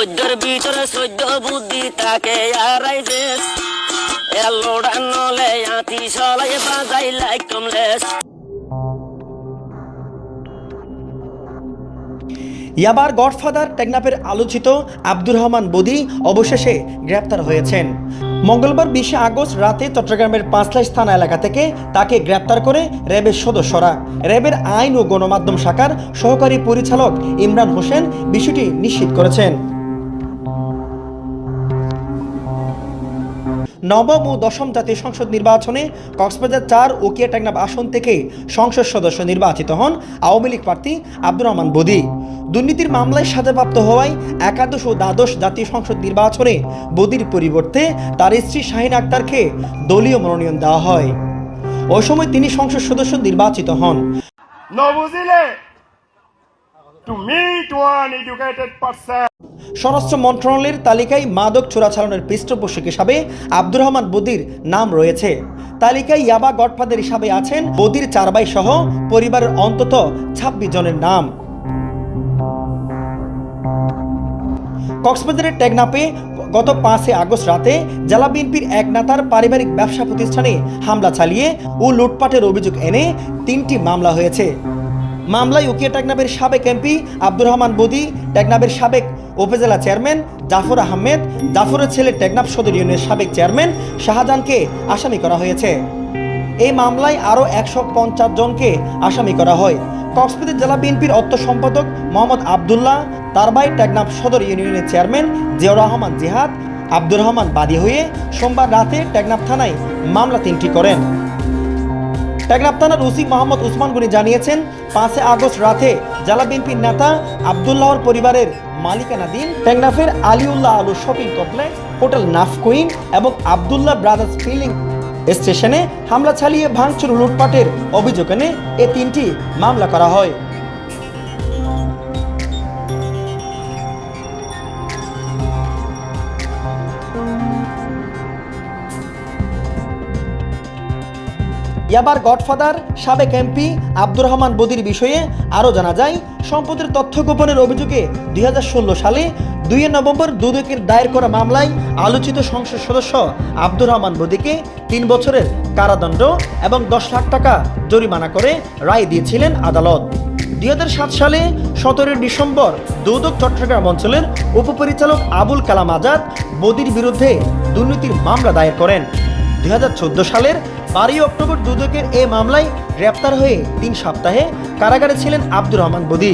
বৈদ্যর ভিতরে সৈদ্য বুদ্ধি তাকে আড়াইছে এলোড়া নলে আতি সলাই বাজাই লাইক কমলেস ইয়াবার গডফাদার টেকনাফের আলোচিত আব্দুর রহমান বদি অবশেষে গ্রেপ্তার হয়েছেন। মঙ্গলবার বিশে আগস্ট রাতে চট্টগ্রামের পাঁচলাইশ থানা এলাকা থেকে তাকে গ্রেপ্তার করে র্যাবের সদস্যরা। র্যাবের আইন ও গণমাধ্যম শাখার সহকারী পরিচালক ইমরান হোসেন বিষয়টি নিশ্চিত করেছেন। নবম ও দশম জাতীয় সংসদ নির্বাচনে কক্সবাজার চার ওকিয়া টেকনাফ আসন থেকে সংসদ সদস্য নির্বাচিত হন আওয়ামী লীগ প্রার্থী আব্দুর রহমান বদি। দুর্নীতির মামলায় সাজাপ্রাপ্ত হওয়ায় একাদশ ও দ্বাদশ জাতীয় সংসদ নির্বাচনে বদির পরিবর্তে তার স্ত্রী শাহিন আক্তারকে দলীয় মনোনয়ন দেওয়া হয়। ওই সময় তিনি সংসদ সদস্য নির্বাচিত হন। person স্বরাষ্ট্র মন্ত্রণালয়ের তালিকায় মাদক চোরাচালানের পৃষ্ঠপোষক হিসাবে আব্দুর রহমান বদির নাম রয়েছে। তালিকায় ইয়াবা গডফাদার হিসাবে আছেন বদির চার ভাই সহ পরিবারের অন্তত ছাব্বিশ জনের নাম। কক্সবাজারের টেকনাপে গত পাঁচই আগস্ট রাতে জেলা বিএনপির এক নেতার পারিবারিক ব্যবসা প্রতিষ্ঠানে হামলা চালিয়ে ও লুটপাটের অভিযোগ এনে তিনটি মামলা হয়েছে। মামলায় উকিয়া টেকনাবের সাবেক এমপি আব্দুর রহমান বদি টেকনাবের সাবেক উপজেলা চেয়ারম্যান জাফর আহমেদ, জাফরের ছেলে টেকনাফ সদর ইউনিয়নের সাবেক চেয়ারম্যান শাহজাহানকে আসামি করা হয়েছে। এই মামলায় আরও একশো পঞ্চাশ জনকে আসামি করা হয়। কক্সবাজার জেলা বিএনপির অর্থ সম্পাদক মোহাম্মদ আবদুল্লাহ তার ভাই টেকনাফ সদর ইউনিয়নের চেয়ারম্যান জিয়াউর রহমান জিহাদ, আব্দুর রহমান বাদী হয়ে সোমবার রাতে টেকনাফ থানায় মামলা তিনটি করেন। টেকনাফ থানার ওসি মোহাম্মদ উসমান গনি জানিয়েছেন, পাঁচই আগস্ট রাতে জেলা বিএনপির নেতা আবদুল্লাহর পরিবারের মালিকানাধীন টেকনাফের আলিউল্লাহ আলু শপিং কমপ্লেক্স, হোটেল নাফকুইন এবং আবদুল্লাহ ব্রাদার্স ফিলিং স্টেশনে হামলা চালিয়ে ভাঙচুর লুটপাটের অভিযোগ এনে এ তিনটি মামলা করা হয়। ইয়াবার গডফাদার, সাবেক এমপি আব্দুর রহমান বদির বিষয়ে আরও জানা যায়, সম্পদের তথ্য গোপনের অভিযোগে দুই হাজার ষোলো সালে দুই নভেম্বর দুদকের দায়ের করা মামলায় আলোচিত সংসদ সদস্য আব্দুর রহমান বদিকে তিন বছরের কারাদণ্ড এবং দশ লাখ টাকা জরিমানা করে রায় দিয়েছিলেন আদালত। দুই হাজার সাত সালে সতেরোই ডিসেম্বর দুদক চট্টগ্রাম অঞ্চলের উপপরিচালক আবুল কালাম আজাদ বদির বিরুদ্ধে দুর্নীতির মামলা দায়ের করেন। দুই হাজার চোদ্দ সালের বারোই অক্টোবর দুদকের এ মামলায় গ্রেপ্তার হয়ে তিন সপ্তাহে কারাগারে ছিলেন আব্দুর রহমান বদি।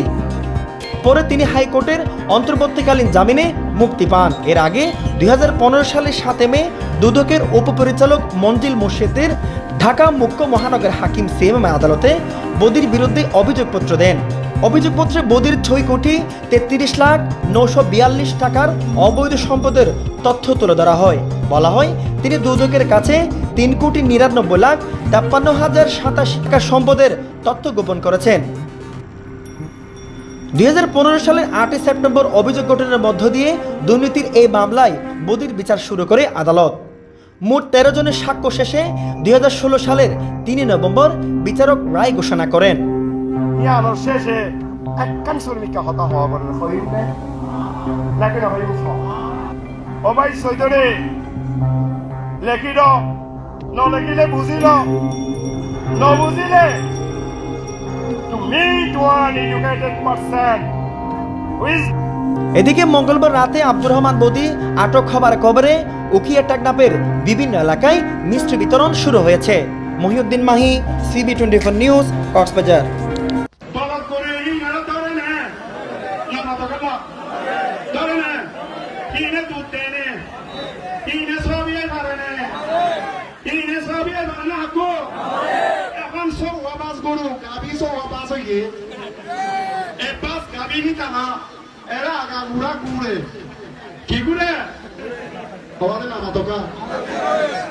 পরে তিনি হাইকোর্টের অন্তর্বর্তীকালীন জামিনে মুক্তি পান। এর আগে দুই হাজার পনেরো সালের সাতে মে দুদকের উপপরিচালক মঞ্জিল মোর্শেদের ঢাকা মুখ্য মহানগর হাকিম সিএমএম আদালতে বদির বিরুদ্ধে অভিযোগপত্র দেন। অভিযোগপত্রে বদির ছয় কোটি তেত্রিশ লাখ নশো বিয়াল্লিশ টাকার অবৈধ সম্পদের তথ্য তুলে ধরা হয়। বলা হয়, তিনি দুদকের কাছে তিন কোটি নিরানব্বই লাখ তেপ্পান্ন হাজার সাতাশি টাকা সম্পদের তথ্য গোপন করেছেন। দুই সালের আটই সেপ্টেম্বর অভিযোগ গঠনের মধ্য দিয়ে দুর্নীতির এই মামলায় বদির বিচার শুরু করে আদালত। মোট তেরো জনের সাক্ষ্য শেষে দুই হাজার ষোলো সালের তিনই নভেম্বর বিচারক রায় ঘোষণা করেন। এদিকে মঙ্গলবার রাতে আব্দুর রহমান বদি আটক হবার খবরে উকিয়া টেকনাপের বিভিন্ন এলাকায় মিষ্টি বিতরণ শুরু হয়েছে। Mohiuddin Mahi CB twenty four news Cox's Bazar তলব করে এই না ধরে না না না ধরে না ধরে না কিনে দুধ দেয় না কিনে সবিয়ে ধরে না ধরে না হাকু। এখন সব ওয়াবাস গরু গাবি সব ওয়াবাস হইয়ে এ গাবি নি তানা এরা আগা গুড়া গুড়ে। কি গুড়ে? তোমাদের নামা তোকা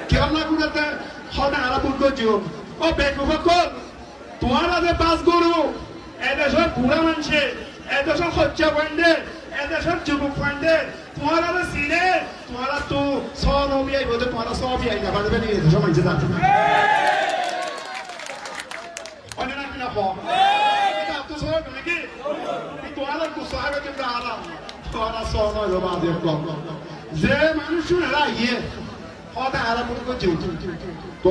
কেমন গুড়াতে হনে আরা এদেশের যুবক ফান্ডে তোমার তোমার তো সব নবী আইব তো তোমার সব আই যাবা দেবে নিয়ে এদেশের মানুষে যাচ্ছে না অনেক না কিনা ফর্ম এটা তো সব নাকি? তোমার তো সাহায্য করতে আরাম তোরা সন হইল বাদে কম যে মানুষেরা ইয়ে হতে আরাম করে